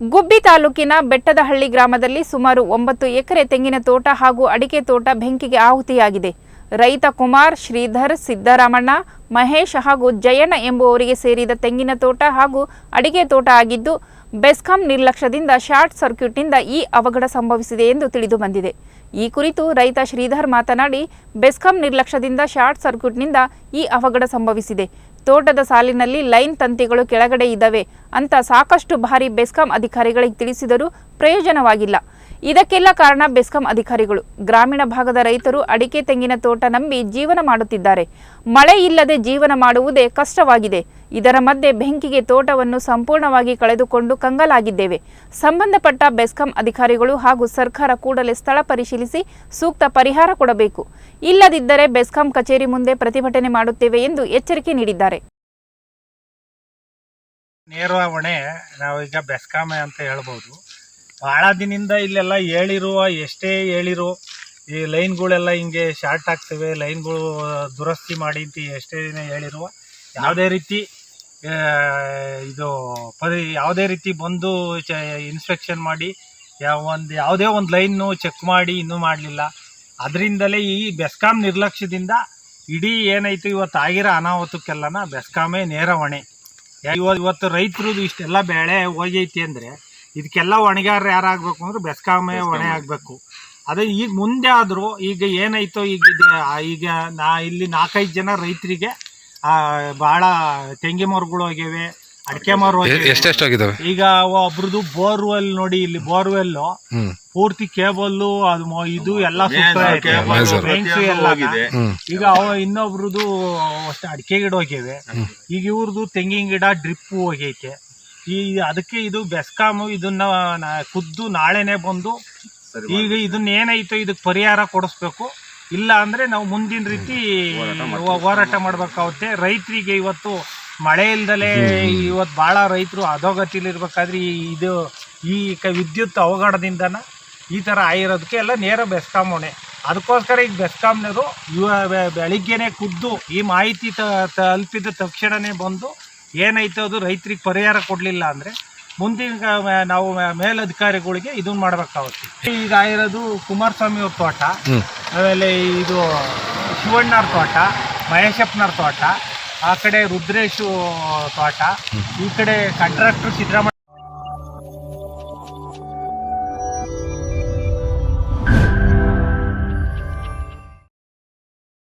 ಗುಬ್ಬಿ ತಾಲೂಕಿನ ಬೆಟ್ಟದಹಳ್ಳಿ ಗ್ರಾಮದಲ್ಲಿ ಸುಮಾರು ಒಂಬತ್ತು ಎಕರೆ ತೆಂಗಿನ ತೋಟ ಹಾಗೂ ಅಡಿಕೆ ತೋಟ ಬೆಂಕಿಗೆ ಆಹುತಿಯಾಗಿದೆ. ರೈತ ಕುಮಾರ್, ಶ್ರೀಧರ್, ಸಿದ್ದರಾಮಣ್ಣ, ಮಹೇಶ್ ಹಾಗೂ ಜಯಣ್ಣ ಎಂಬುವವರಿಗೆ ಸೇರಿದ ತೆಂಗಿನ ತೋಟ ಹಾಗೂ ಅಡಿಕೆ ತೋಟ ಆಗಿದ್ದು, ಬೆಸ್ಕಾಂ ನಿರ್ಲಕ್ಷ್ಯದಿಂದ ಶಾರ್ಟ್ ಸರ್ಕ್ಯೂಟ್ನಿಂದ ಈ ಅವಘಡ ಸಂಭವಿಸಿದೆ ಎಂದು ತಿಳಿದು ಬಂದಿದೆ. ಈ ಕುರಿತು ರೈತ ಶ್ರೀಧರ್ ಮಾತನಾಡಿ, ಬೆಸ್ಕಾಂ ನಿರ್ಲಕ್ಷ್ಯದಿಂದ ಶಾರ್ಟ್ ಸರ್ಕ್ಯೂಟ್ನಿಂದ ಈ ಅವಘಡ ಸಂಭವಿಸಿದೆ. ತೋಟದ ಸಾಲಿನಲ್ಲಿ ಲೈನ್ ತಂತಿಗಳು ಕೆಳಗಡೆ ಇದ್ದಾವೆ ಅಂತ ಸಾಕಷ್ಟು ಬಾರಿ ಬೆಸ್ಕಾಂ ಅಧಿಕಾರಿಗಳಿಗೆ ತಿಳಿಸಿದರೂ ಪ್ರಯೋಜನವಾಗಿಲ್ಲ. ಇದಕ್ಕೆಲ್ಲ ಕಾರಣ ಬೆಸ್ಕಾಂ ಅಧಿಕಾರಿಗಳು. ಗ್ರಾಮೀಣ ಭಾಗದ ರೈತರು ಅಡಿಕೆ ತೆಂಗಿನ ತೋಟ ನಂಬಿ ಜೀವನ ಮಾಡುತ್ತಿದ್ದಾರೆ. ಮಳೆ ಇಲ್ಲದೆ ಜೀವನ ಮಾಡುವುದೇ ಕಷ್ಟವಾಗಿದೆ. ಇದರ ಮಧ್ಯೆ ಬೆಂಕಿಗೆ ತೋಟವನ್ನು ಸಂಪೂರ್ಣವಾಗಿ ಕಳೆದುಕೊಂಡು ಕಂಗಲಾಗಿದ್ದೇವೆ. ಸಂಬಂಧಪಟ್ಟ ಬೆಸ್ಕಾಂ ಅಧಿಕಾರಿಗಳು ಹಾಗೂ ಸರ್ಕಾರ ಕೂಡಲೇ ಸ್ಥಳ ಪರಿಶೀಲಿಸಿ ಸೂಕ್ತ ಪರಿಹಾರ ಕೊಡಬೇಕು. ಇಲ್ಲದಿದ್ದರೆ ಬೆಸ್ಕಾಂ ಕಚೇರಿ ಮುಂದೆ ಪ್ರತಿಭಟನೆ ಮಾಡುತ್ತೇವೆ ಎಂದು ಎಚ್ಚರಿಕೆ ನೀಡಿದ್ದಾರೆ. ನೇರವಾವಣೆ ನಾವೀಗ ಬೆಸ್ಕಾಮೆ ಅಂತ ಹೇಳ್ಬೋದು. ಭಾಳ ದಿನದಿಂದ ಇಲ್ಲೆಲ್ಲ ಹೇಳಿರುವ, ಎಷ್ಟೇ ಹೇಳಿರು, ಈ ಲೈನ್ಗಳೆಲ್ಲ ಹಿಂಗೆ ಶಾರ್ಟ್ ಆಗ್ತವೆ, ಲೈನ್ಗಳು ದುರಸ್ತಿ ಮಾಡಿ ಅಂತ ಎಷ್ಟೇ ದಿನ ಹೇಳಿರುವ, ಯಾವುದೇ ರೀತಿ ಇದು ಪರಿ, ಯಾವುದೇ ರೀತಿ ಬಂದು ಚ ಇನ್ಸ್ಪೆಕ್ಷನ್ ಮಾಡಿ ಯಾವ ಒಂದು, ಯಾವುದೇ ಒಂದು ಲೈನು ಚೆಕ್ ಮಾಡಿ, ಇನ್ನೂ ಮಾಡಲಿಲ್ಲ. ಅದರಿಂದಲೇ ಈ ಬೆಸ್ಕಾಂ ನಿರ್ಲಕ್ಷ್ಯದಿಂದ ಇಡೀ ಏನಾಯಿತು, ಇವತ್ತು ಆಗಿರೋ ಅನಾಹುತಕ್ಕೆಲ್ಲನ ಬೆಸ್ಕಾಮೇ ನೇರ ಹೊಣೆ. ಇವ- ಇವತ್ತು ರೈತರದು ಇಷ್ಟೆಲ್ಲ ಬೆಳೆ ಹೋಗೈತಿ ಅಂದ್ರೆ ಇದಕ್ಕೆಲ್ಲ ಹೊಣೆಗಾರ ಯಾರಾಗಬೇಕು ಅಂದ್ರೆ ಬೆಸ್ಕಾಮೆ ಹೊಣೆ ಆಗಬೇಕು. ಅದೇ ಈಗ ಮುಂದೆ ಆದರೂ ಈಗ ಏನಾಯ್ತೋ ಈಗ ಈಗ ನಾ ಇಲ್ಲಿ ನಾಲ್ಕೈದು ಜನ ರೈತರಿಗೆ ಭಾಳ ತೆಂಗಿ ಮರಗಳು ಹೋಗಿವೆ ಅಡಿಕೆ ಮರ ಹೋಗಿವೆ ಎಷ್ಟೆಷ್ಟಾಗಿದ್ದಾವೆ ಈಗ ಒಬ್ರದ್ದು ಬೋರ್ವೆಲ್ ನೋಡಿ ಇಲ್ಲಿ ಬೋರ್ವೆಲ್. ಪೂರ್ತಿ ಕೇಬಲ್ ಅದು ಇದು ಎಲ್ಲ ಈಗ ಅವ ಇನ್ನೊಬ್ರದ್ದು ಅಷ್ಟೇ ಅಡಿಕೆ ಗಿಡ ಹೋಗಿವೆ ಈಗ ಇವ್ರದ್ದು ತೆಂಗಿನ ಗಿಡ ಡ್ರಿಪ್ ಹೋಗೈತೆ ಈ ಅದಕ್ಕೆ ಇದು ಬೆಸ್ಕಾಮು ಇದನ್ನ ನಾ- ಖುದ್ದು ನಾಳೆನೆ ಬಂದು ಈಗ ಇದನ್ನ ಏನಾಯ್ತು ಇದಕ್ಕೆ ಪರಿಹಾರ ಕೊಡಿಸ್ಬೇಕು. ಇಲ್ಲ ಅಂದ್ರೆ ನಾವು ಮುಂದಿನ ರೀತಿ ಹೋ- ಹೋರಾಟ ಮಾಡ್ಬೇಕಾಗುತ್ತೆ. ರೈತರಿಗೆ ಇವತ್ತು ಮಳೆ ಇಲ್ದಲೆ ಇವತ್ತು ಬಹಳ ರೈತರು ಅಧೋಗತಿಲಿ ಇರ್ಬೇಕಾದ್ರೆ ಈ ಇದು ಈ ಕ- ವಿದ್ಯುತ್ ಅವಘಡದಿಂದನ ಈ ಥರ ಆಗಿರೋದಕ್ಕೆ ಎಲ್ಲ ನೇರ ಬೆಸ್ಕಾಂ ಹೊಣೆ. ಅದಕ್ಕೋಸ್ಕರ ಈಗ ಬೆಸ್ಕಾಂನವರು ಇವ ಬೆ- ಬೆಳಿಗ್ಗೆನೆ ಖುದ್ದು ಈ ಮಾಹಿತಿ ತ- ತಲುಪಿದ ತಕ್ಷಣನೇ ಬಂದು ಏನಾಯ್ತು ಅದು ರೈತರಿಗೆ ಪರಿಹಾರ ಕೊಡಲಿಲ್ಲ ಅಂದರೆ ಮುಂದಿನ ನಾವು ಮೇಲಧಿಕಾರಿಗಳಿಗೆ ಇದನ್ನ ಮಾಡ್ಬೇಕಾಗುತ್ತೆ. ಈಗ ಆಗಿರೋದು ಕುಮಾರಸ್ವಾಮಿ ಅವ್ರ ತೋಟ ಆಮೇಲೆ ಇದು ಶಿವಣ್ಣವ್ರ ತೋಟ ಮಹೇಶಪ್ಪನವ್ರ ತೋಟ ಆ ಕಡೆ ರುದ್ರೇಶು ತೋಟ ಈ ಕಡೆ ಕಂಟ್ರಾಕ್ಟರ್ ಸಿದ್ದರಾಮಯ್ಯ